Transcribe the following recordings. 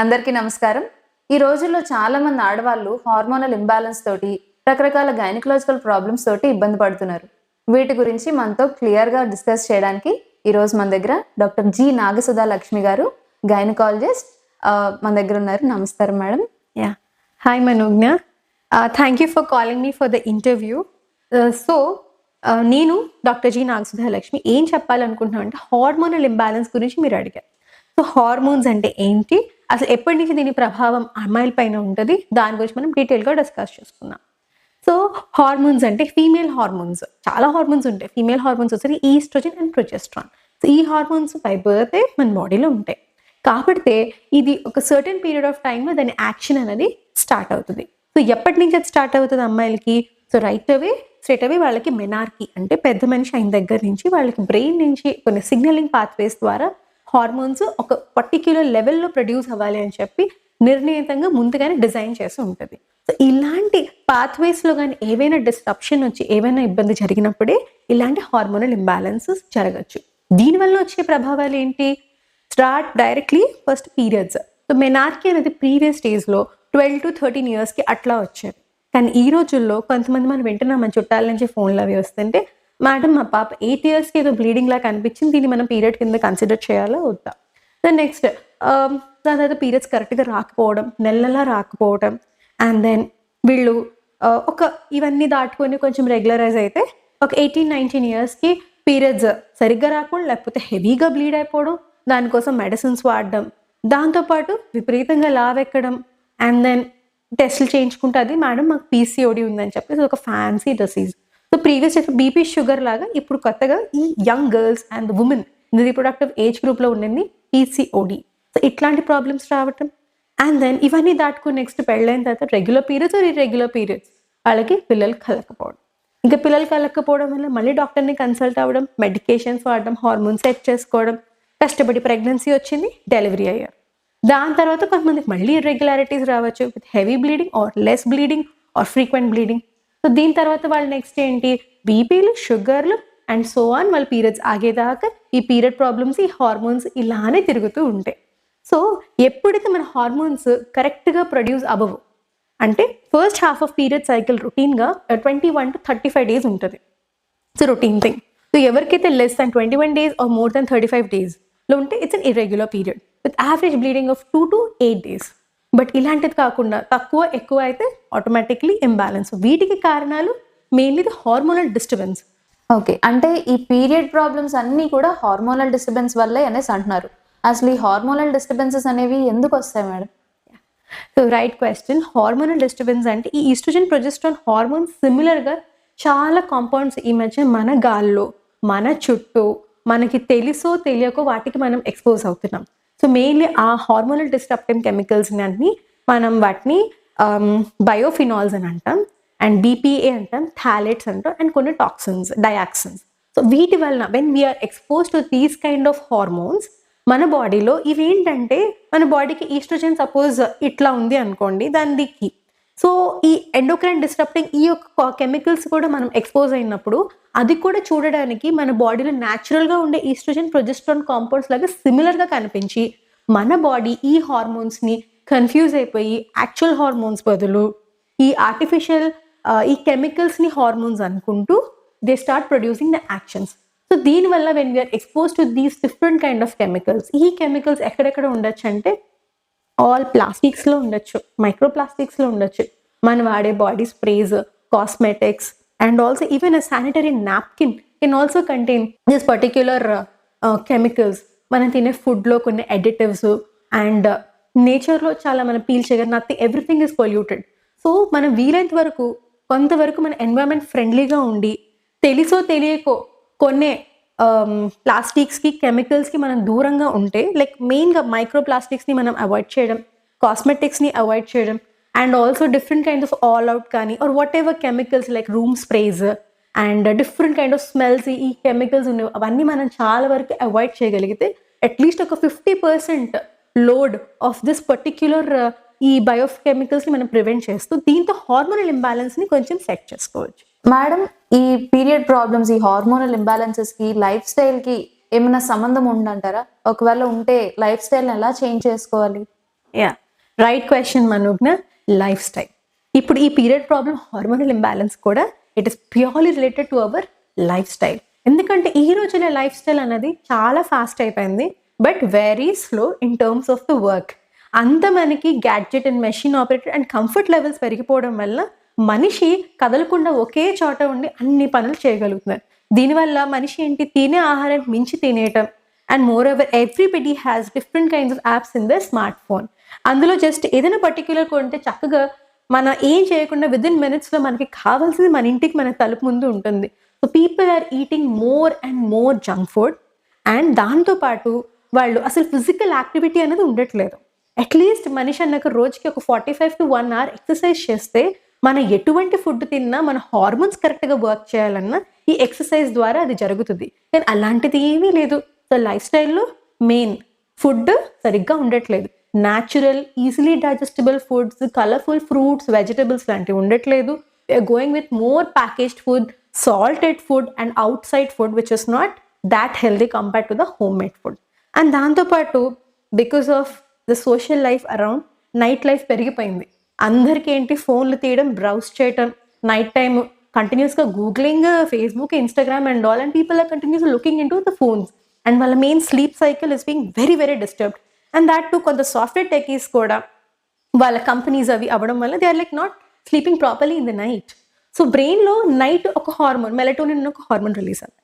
అందరికీ నమస్కారం. ఈ రోజుల్లో చాలా మంది ఆడవాళ్ళు హార్మోనల్ ఇంబ్యాలెన్స్ తోటి రకరకాల గైనకలాజికల్ ప్రాబ్లమ్స్ తోటి ఇబ్బంది పడుతున్నారు. వీటి గురించి మనతో క్లియర్గా డిస్కస్ చేయడానికి ఈ రోజు మన దగ్గర డాక్టర్ జి నాగసుధా లక్ష్మి గారు గైనకాలజిస్ట్. మన దగ్గర ఉన్నారు. నమస్కారం madam. Yeah. Hi Manogna. Thank you for calling me for the interview so నేను డాక్టర్ జీ నాగసుధా లక్ష్మి ఏం చెప్పాలనుకుంటున్నాను అంటే హార్మోనల్ ఇంబ్యాలెన్స్ గురించి మీరు అడిగారు. సో హార్మోన్స్ అంటే ఏంటి? అసలు ఎప్పటి నుంచి దీని ప్రభావం అమ్మాయిల పైన ఉంటుంది? దాని గురించి మనం డీటెయిల్గా డిస్కస్ చేసుకుందాం. సో హార్మోన్స్ అంటే ఫీమేల్ హార్మోన్స్. చాలా హార్మోన్స్ ఉంటాయి. ఫీమేల్ హార్మోన్స్ వచ్చేసి ఈస్ట్రోజన్ అండ్ ప్రొజెస్ట్రాన్. సో ఈ హార్మోన్స్ బై బర్తే మన బాడీలో ఉంటాయి. కాబట్టి ఇది ఒక సర్టెన్ పీరియడ్ ఆఫ్ టైంలో దాని యాక్షన్ అనేది స్టార్ట్ అవుతుంది. సో ఎప్పటి నుంచి అది స్టార్ట్ అవుతుంది అమ్మాయిలకి? సో రైట్ అవే స్ట్రేట్ అవే వాళ్ళకి మెనార్కి అంటే పెద్ద మనిషి అయిన దగ్గర నుంచి వాళ్ళకి బ్రెయిన్ నుంచి కొన్ని సిగ్నలింగ్ పాత్వేస్ ద్వారా హార్మోన్స్ ఒక పర్టిక్యులర్ లెవెల్లో ప్రొడ్యూస్ అవ్వాలి అని చెప్పి నిర్ణీతంగా ముందుగానే డిజైన్ చేసి ఉంటుంది. సో ఇలాంటి పాత్వేస్లో కానీ ఏవైనా డిస్ట్రప్షన్ వచ్చి ఏవైనా ఇబ్బంది జరిగినప్పుడే ఇలాంటి హార్మోనల్ ఇంబ్యాలెన్సెస్ జరగచ్చు. దీనివల్ల వచ్చే ప్రభావాలు ఏంటి? Start directly first periods so menarche అనేది ప్రీవియస్ స్టేజ్లో ట్వెల్వ్ టు థర్టీన్ ఇయర్స్కి అట్లా వచ్చేది. కానీ ఈ రోజుల్లో కొంతమంది మనం వింటున్నాం మన చుట్టాల నుంచి ఫోన్లు అవి వస్తుంటే మేడం మా పాప ఎయిట్ ఇయర్స్కి ఏదో బ్లీడింగ్ లాగా అనిపించింది దీన్ని మనం పీరియడ్ కింద కన్సిడర్ చేయాలా వద్దా? దెన్ నెక్స్ట్ um, దాని తర్వాత పీరియడ్స్ కరెక్ట్గా రాకపోవడం నెలలా రాకపోవడం అండ్ దెన్ వీళ్ళు uh, ఒక ఇవన్నీ దాటుకొని కొంచెం రెగ్యులరైజ్ అయితే ఒక ఎయిటీన్ నైన్టీన్ ఇయర్స్కి పీరియడ్స్ సరిగ్గా రాకపోవడం లేకపోతే హెవీగా బ్లీడ్ అయిపోవడం దానికోసం మెడిసిన్స్ వాడడం దాంతోపాటు విపరీతంగా లావెక్కడం అండ్ దెన్ టెస్టులు చేయించుకుంటే అది మేడం మాకు పీసీఓడి ఉందని చెప్పి ఒక fancy disease so previous BP sugar లాగా ఇప్పుడు కొత్తగా ఈ young girls and women reproductive age గ్రూప్లో ఉండింది పీసీఓడి సో ఇట్లాంటి ప్రాబ్లమ్స్ రావటం. అండ్ దెన్ ఇవన్నీ దాటుకుని నెక్స్ట్ పెళ్ళైన తర్వాత regular periods or irregular periods వాళ్ళకి పిల్లలు కలకపోవడం ఇంకా పిల్లలు కలకపోవడం వల్ల మళ్ళీ డాక్టర్ని కన్సల్ట్ అవ్వడం మెడికేషన్స్ వాడడం హార్మోన్స్ సెట్ చేసుకోవడం కష్టపడి ప్రెగ్నెన్సీ వచ్చింది డెలివరీ అయ్యారు. దాని తర్వాత కొంతమందికి మళ్ళీ ఇర్రెగ్యులారిటీస్ రావచ్చు with heavy bleeding or less bleeding or frequent bleeding so దీని తర్వాత వాళ్ళు నెక్స్ట్ ఏంటి? బీపీలు షుగర్లు అండ్ సో ఆన్ వాళ్ళ పీరియడ్స్ ఆగేదాకా ఈ పీరియడ్ ప్రాబ్లమ్స్ ఈ హార్మోన్స్ ఇలానే తిరుగుతూ ఉంటాయి సో ఎప్పుడైతే మన హార్మోన్స్ కరెక్ట్గా ప్రొడ్యూస్ అవ్వవు అంటే first half of period cycle రొటీన్గా twenty one to thirty five days ఉంటుంది. ఇట్స్ రొటీన్ థింగ్ సో ఎవరికైతే less than twenty one days or more than thirty five డేస్లో ఉంటే it's an irregular period with average bleeding of two to eight days but ఇలాంటిది కాకుండా తక్కువ ఎక్కువ అయితే automatically imbalance వీటికి కారణాలు మెయిన్లీ హార్మోనల్ డిస్టర్బెన్స్ ఓకే అంటే ఈ పీరియడ్ ప్రాబ్లమ్స్ అన్నీ కూడా హార్మోనల్ డిస్టర్బెన్స్ వల్లే అనేసి అంటున్నారు. అసలు ఈ హార్మోనల్ డిస్టర్బెన్సెస్ అనేవి ఎందుకు వస్తాయి madam? So right question hormonal disturbance అంటే ఈ ఈస్ట్రోజన్ ప్రొజెస్ట్రాన్ హార్మోన్స్ సిమిలర్గా చాలా కాంపౌండ్స్ ఈ మధ్య మన గాల్లో మన చుట్టూ మనకి తెలుసో తెలియకో వాటికి మనం ఎక్స్పోజ్ అవుతున్నాం. సో మెయిన్లీ ఆ హార్మోనల్ డిస్టర్బింగ్ కెమికల్స్ అన్ని మనం వాటిని um, బయోఫినాల్స్ అని అంటాం అండ్ బీపీఏ అంటాం థాలెట్స్ అంటాం అండ్ కొన్ని టాక్సిన్స్ డయాక్సిన్స్ సో వీటి వలన when we are expose to these kind of hormones మన బాడీలో ఇవేంటంటే మన బాడీకి ఈస్ట్రోజన్ సపోజ్ ఇట్లా ఉంది అనుకోండి దానికి సో ఈ ఎండోక్రైన్ డిస్టర్బింగ్ ఈ యొక్క కెమికల్స్ కూడా మనం ఎక్స్పోజ్ అయినప్పుడు అది కూడా చూడడానికి మన బాడీలో న్యాచురల్గా ఉండే ఈస్ట్రోజన్ ప్రొజెస్ట్రాన్ కాంపౌండ్స్ లాగా సిమిలర్గా కనిపించి మన బాడీ ఈ హార్మోన్స్ని కన్ఫ్యూజ్ అయిపోయి యాక్చువల్ హార్మోన్స్ బదులు ఈ ఆర్టిఫిషియల్ ఈ కెమికల్స్ని హార్మోన్స్ అనుకుంటూ they start producing the actions so దీనివల్ల when we are expose to these different kind of chemicals ఈ కెమికల్స్ ఎక్కడెక్కడ ఉండొచ్చు అంటే ఆల్ ప్లాస్టిక్స్లో ఉండొచ్చు మైక్రో ప్లాస్టిక్స్లో ఉండొచ్చు. మనం వాడే body sprays cosmetics and also even a sanitary napkin can also contain this particular chemicals మనం తినే ఫుడ్లో కొన్ని ఎడిటివ్స్ అండ్ నేచర్లో చాలా మనం పీల్చేగా nothing everything is polluted so మనం వీలైనంత వరకు కొంతవరకు మన ఎన్వైరన్మెంట్ ఫ్రెండ్లీగా ఉండి తెలుసో తెలియకో కొన్నే Um, ప్లాస్టిక్స్కి కెమికల్స్కి మనం దూరంగా ఉంటే లైక్ మెయిన్గా మైక్రో ప్లాస్టిక్స్ని మనం అవాయిడ్ చేయడం కాస్మెటిక్స్ని అవాయిడ్ చేయడం and also different kind of all out కానీ or whatever chemicals like room sprays and different kind of smells ఈ కెమికల్స్ ఉన్నాయి అవన్నీ మనం చాలా వరకు అవాయిడ్ చేయగలిగితే అట్లీస్ట్ ఒక fifty percent load of this particular ఈ బయోకెమికల్స్ని మనం ప్రివెంట్ చేస్తూ దీంతో హార్మోనల్ ఇంబ్యాలెన్స్ని కొంచెం సెట్ చేసుకోవచ్చు. మేడం ఈ పీరియడ్ ప్రాబ్లమ్స్ ఈ హార్మోనల్ ఇంబ్యాలెన్సెస్కి లైఫ్ స్టైల్కి ఏమైనా సంబంధం ఉందంటారా? ఒకవేళ ఉంటే లైఫ్ స్టైల్ ఎలా చేంజ్ చేసుకోవాలి? Yeah right question Manogna life style. ఇప్పుడు ఈ పీరియడ్ ప్రాబ్లం హార్మోనల్ ఇంబ్యాలెన్స్ కూడా it is purely related to our life style. ఎందుకంటే ఈ రోజున లైఫ్ స్టైల్ అనేది చాలా ఫాస్ట్ అయిపోయింది but very slow in terms of the work అంత మనకి gadget and machine operated and comfort levels పెరిగిపోవడం వల్ల మనిషి కదలకుండా ఒకే చోట ఉండి అన్ని పనులు చేయగలుగుతున్నారు దీనివల్ల మనిషి ఏంటి? తినే ఆహారం మించి తినేయటం. And moreover everybody has different kinds of apps in the smart phone అందులో జస్ట్ ఏదైనా పర్టిక్యులర్ కొంటే చక్కగా మన ఏం చేయకుండా విదిన్ ఇన్ మినిట్స్లో మనకి కావాల్సింది మన ఇంటికి మన తలుపు ముందు ఉంటుంది. So people are eating more and more junk food and దాంతోపాటు వాళ్ళు అసలు ఫిజికల్ యాక్టివిటీ అనేది ఉండట్లేదు. అట్లీస్ట్ మనిషి అన్నాక రోజుకి ఒక forty five to one hour exercise చేస్తే మన ఎటువంటి ఫుడ్ తిన్నా మన హార్మోన్స్ కరెక్ట్గా వర్క్ చేయాలన్నా ఈ ఎక్సర్సైజ్ ద్వారా అది జరుగుతుంది. కానీ అలాంటిది ఏమీ లేదు. సో లైఫ్ స్టైల్లో మెయిన్ ఫుడ్ సరిగ్గా ఉండట్లేదు. Natural easily digestible foods colourful fruits vegetables లాంటివి ఉండట్లేదు. Going with more packaged food salted food and outside food which is not that healthy compare to the homemade food and దాంతోపాటు because of the social life around night life పెరిగిపోయింది. అందరికీ ఏంటి ఫోన్లు తీయడం browse చేయటం night time కంటిన్యూస్గా googling Facebook Instagram and all and people are continuous looking into the phones and వాళ్ళ main sleep cycle is being very very disturbed and that too కొంత software techies కూడా వాళ్ళ కంపెనీస్ అవి అవ్వడం వల్ల they are like not sleeping properly in the night so బ్రెయిన్లో night ఒక hormone melatonin ఒక హార్మోన్ రిలీజ్ అవుతుంది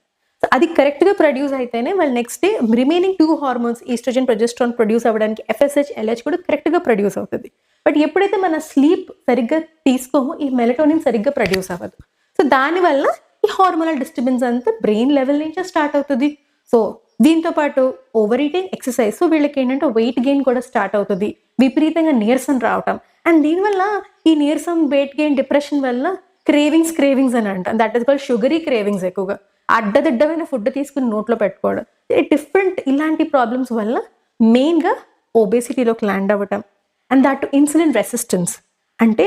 అది కరెక్ట్గా ప్రొడ్యూస్ అయితేనే వాళ్ళు next day remaining two hormones oestrogen progesterone produce అవ్వడానికి ఎఫ్ఎస్హెచ్ ఎల్హెచ్ కూడా కరెక్ట్గా ప్రొడ్యూస్ అవుతుంది. బట్ ఎప్పుడైతే మన స్లీప్ సరిగ్గా తీసుకోమో ఈ మెలటోనిన్ సరిగ్గా ప్రొడ్యూస్ అవ్వదు. సో దానివల్ల ఈ హార్మోనల్ డిస్టర్బెన్స్ అంతా బ్రెయిన్ లెవెల్ నుంచే స్టార్ట్ అవుతుంది. సో దీంతో పాటు ఓవర్ ఈటింగ్ ఎక్సర్సైజ్ సో వీళ్ళకి ఏంటంటే వెయిట్ గెయిన్ కూడా స్టార్ట్ అవుతుంది. విపరీతంగా నీరసం రావటం. అండ్ దీనివల్ల ఈ నీరసం వెయిట్ గెయిన్ డిప్రెషన్ వల్ల క్రేవింగ్స్ క్రేవింగ్స్ అని అంటాం. That is call sugary cravings ఎక్కువగా. అడ్డదిడ్డమైన ఫుడ్ తీసుకుని నోట్లో పెట్టుకోవడం. డిఫరెంట్ ఇలాంటి ప్రాబ్లమ్స్ వల్ల మెయిన్గా ఒబేసిటీలోకి ల్యాండ్ అవ్వటం. అండ్ దట్ ఇన్సులిన్ రెసిస్టెన్స్ అంటే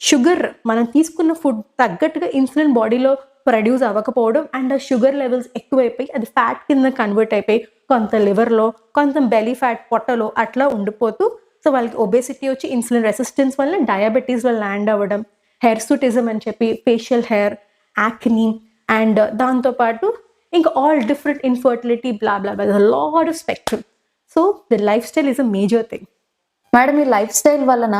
షుగర్ మనం తీసుకున్న ఫుడ్ తగ్గట్టుగా ఇన్సులిన్ బాడీలో ప్రొడ్యూస్ అవ్వకపోవడం అండ్ ఆ షుగర్ లెవెల్స్ ఎక్కువైపోయి అది ఫ్యాట్ కింద కన్వర్ట్ అయిపోయి కొంత లివర్లో కొంత బెలీ ఫ్యాట్ పొట్టలో అట్లా ఉండిపోతూ సో వాళ్ళకి ఒబేసిటీ వచ్చి ఇన్సులిన్ రెసిస్టెన్స్ వల్ల డయాబెటీస్ వల్ల ల్యాండ్ అవ్వడం. హెయిర్ సూటిజం అని చెప్పి ఫేషియల్ హెయిర్ యాక్ని అండ్ దాంతోపాటు ఇంకా all different infertility blah blah blah lot of spectrum so the life style is a major thing madam ఈ లైఫ్ స్టైల్ వలన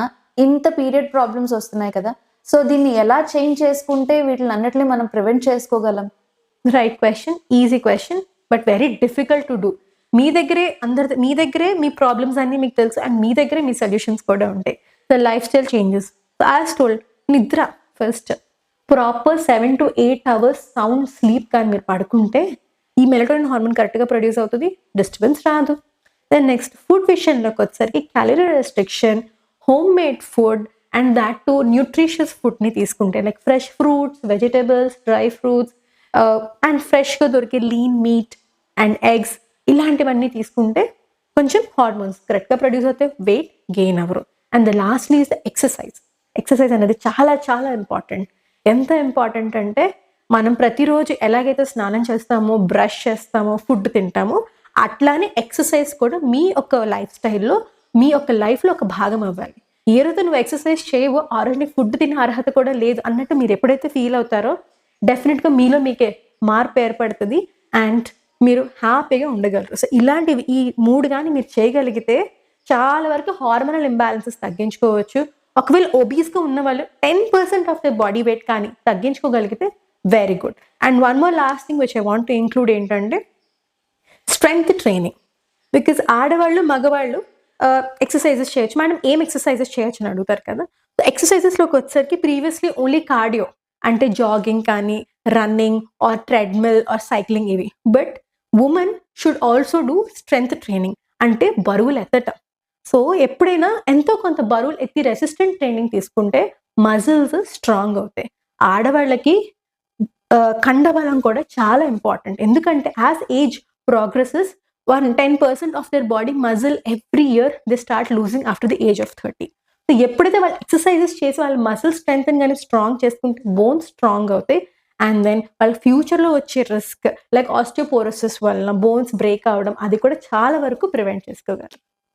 ఇంత పీరియడ్ ప్రాబ్లమ్స్ వస్తున్నాయి కదా. సో దీన్ని ఎలా చేంజ్ చేసుకుంటే వీటిని అన్నిటిని మనం ప్రివెంట్ చేసుకోగలం? Right question easy question but very difficult to do మీ దగ్గరే అందరి మీ దగ్గరే మీ ప్రాబ్లమ్స్ అన్ని మీకు తెలుసు అండ్ మీ దగ్గరే మీ సొల్యూషన్స్ కూడా ఉంటాయి. The life style changes as told నిద్ర first proper seven to eight hours sound sleep కానీ మీరు పడుకుంటే ఈ మెలటోనిన్ హార్మోన్ కరెక్ట్గా ప్రొడ్యూస్ అవుతుంది డిస్టర్బెన్స్ రాదు. దెన్ నెక్స్ట్ ఫుడ్ విషయంలోకి వచ్చేసరికి calorie restriction home made food and that to nutritious ఫుడ్ని తీసుకుంటే like fresh fruits vegetables dry fruits and ఫ్రెష్గా దొరికే లీన్ మీట్ అండ్ ఎగ్స్ ఇలాంటివన్నీ తీసుకుంటే కొంచెం హార్మోన్స్ కరెక్ట్గా ప్రొడ్యూస్ అవుతాయి వెయిట్ గెయిన్ అవ్వరు. And the lastly is the exercise exercise అనేది చాలా చాలా ఇంపార్టెంట్ ఎంత ఇంపార్టెంట్ అంటే మనం ప్రతిరోజు ఎలాగైతే స్నానం చేస్తామో బ్రష్ చేస్తామో ఫుడ్ తింటామో అట్లానే ఎక్సర్సైజ్ కూడా మీ యొక్క లైఫ్ స్టైల్లో మీ యొక్క లైఫ్లో ఒక భాగం అవ్వాలి. ఏ రోజు నువ్వు ఎక్సర్సైజ్ చేయవో ఆ రోజు నీకు ఫుడ్ తినే అర్హత కూడా లేదు అన్నట్టు మీరు ఎప్పుడైతే ఫీల్ అవుతారో డెఫినెట్గా మీలో మీకే మార్పు ఏర్పడుతుంది అండ్ మీరు హ్యాపీగా ఉండగలరు. సో ఇలాంటివి ఈ మూడు కానీ మీరు చేయగలిగితే చాలా వరకు హార్మోనల్ ఇంబ్యాలెన్సెస్ తగ్గించుకోవచ్చు. ఒకవేళ ఒబీస్గా ఉన్న వాళ్ళు ten percent of the body weight కానీ తగ్గించుకోగలిగితే very good and one more last thing which I want to include ఏంటంటే స్ట్రెంగ్త్ ట్రైనింగ్ బికాజ్ ఆడవాళ్ళు మగవాళ్ళు ఎక్సర్సైజెస్ చేయొచ్చు. మేడం ఏం ఎక్సర్సైజెస్ చేయొచ్చు అని అడుగుతారు కదా? సో ఎక్సర్సైజెస్లోకి వచ్చేసరికి ప్రీవియస్లీ ఓన్లీ కార్డియో అంటే జాగింగ్ కానీ running or treadmill or cycling ఇవి. But women should also do strength training అంటే బరువులు ఎత్తటం. సో ఎప్పుడైనా ఎంతో కొంత బరువులు ఎత్తి రెసిస్టెంట్ ట్రైనింగ్ తీసుకుంటే మజిల్స్ స్ట్రాంగ్ అవుతాయి. ఆడవాళ్ళకి కండబలం కూడా చాలా ఇంపార్టెంట్ ఎందుకంటే as age progresses one ten percent of their body muscle every year they start losing after the age of thirty so ఎప్పుడైతే వాళ్ళు ఎక్సర్సైజెస్ చేసి వాళ్ళ మజిల్ స్ట్రెంగ్త్ కానీ స్ట్రాంగ్ చేసుకుంటే బోన్స్ స్ట్రాంగ్ అవుతాయి. అండ్ దెన్ వాళ్ళ ఫ్యూచర్లో వచ్చే రిస్క్ లైక్ ఆస్టియోపోరోసిస్ వలన బోన్స్ బ్రేక్ అవడం అది కూడా చాలా వరకు ప్రివెంట్ చేసుకోగలరు.